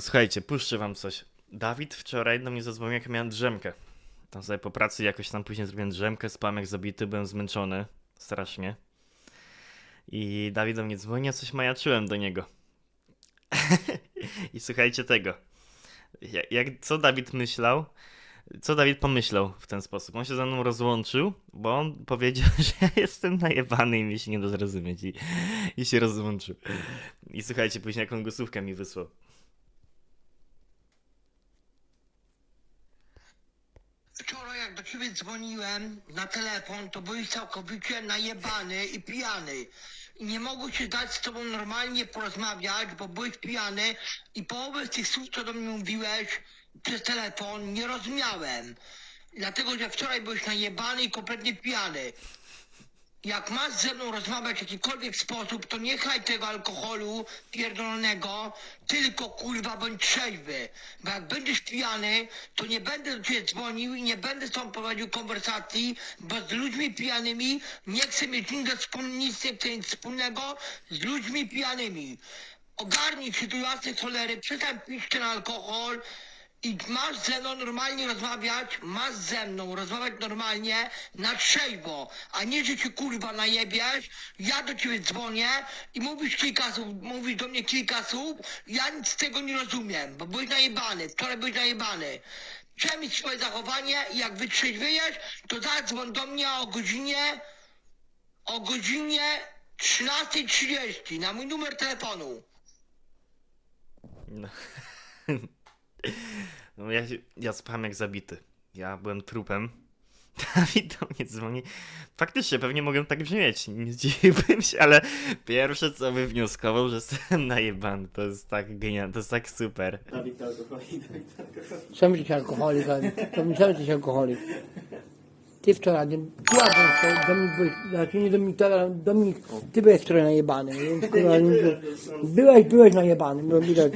Słuchajcie, puszczę wam coś. Dawid wczoraj do mnie zadzwonił, jak miałem drzemkę. Tam sobie po pracy jakoś tam później zrobiłem drzemkę, spałem jak zabity, byłem zmęczony. Strasznie. I Dawid do mnie dzwoni, a coś majaczyłem do niego. I słuchajcie tego. Jak, jak, co Dawid myślał? Co Dawid pomyślał w ten sposób? On się ze mną rozłączył, bo on powiedział, że ja jestem najebany i mi się nie da zrozumieć. I, i się rozłączył. I słuchajcie, później jaką głosówkę mi wysłał. Wczoraj jak do ciebie dzwoniłem na telefon, to byłeś całkowicie najebany i pijany. I nie mogło się dać z tobą normalnie porozmawiać, bo byłeś pijany i połowę z tych słów, co do mnie mówiłeś przez telefon, nie rozumiałem. Dlatego, że wczoraj byłeś najebany i kompletnie pijany. Jak masz ze mną rozmawiać w jakikolwiek sposób, to nie chaj tego alkoholu pierdolonego, tylko kurwa bądź trzeźwy. Bo jak będziesz pijany, to nie będę do ciebie dzwonił i nie będę z tobą prowadził konwersacji, bo z ludźmi pijanymi nie chcę mieć nic, do wspól- nic mieć wspólnego z ludźmi pijanymi. Ogarnij się do jasnej cholery, przestań pić ten alkohol i masz ze mną normalnie rozmawiać, masz ze mną rozmawiać normalnie na trzeźwo, a nie, że cię kurwa najebiesz, ja do ciebie dzwonię i mówisz kilka słów, mówisz do mnie kilka słów, ja nic z tego nie rozumiem, bo byłeś najebany, wczoraj byłeś najebany. Przemyśl swoje zachowanie i jak wytrzeźwiejesz, to zadzwoń do mnie o godzinie, o godzinie 13.30 na mój numer telefonu. No. Ja, się- ja spałem jak zabity. Ja byłem trupem. Dawid do mnie dzwoni. Faktycznie, pewnie mogę tak brzmieć. Nie zdziwiłbym się, ale pierwsze co wywnioskował, że jestem najebany. To jest tak genialne, to jest tak super. Czemu jesteś alkoholik? ale- To mi czemu jesteś alkoholik? Ty wczoraj, nie- ładnie się, Dominik, byłeś, znaczy nie Dominik, to, Dominik, ty byłeś wczoraj najebany, więc kurwa, nie- byłeś, byłeś najebany, no widać.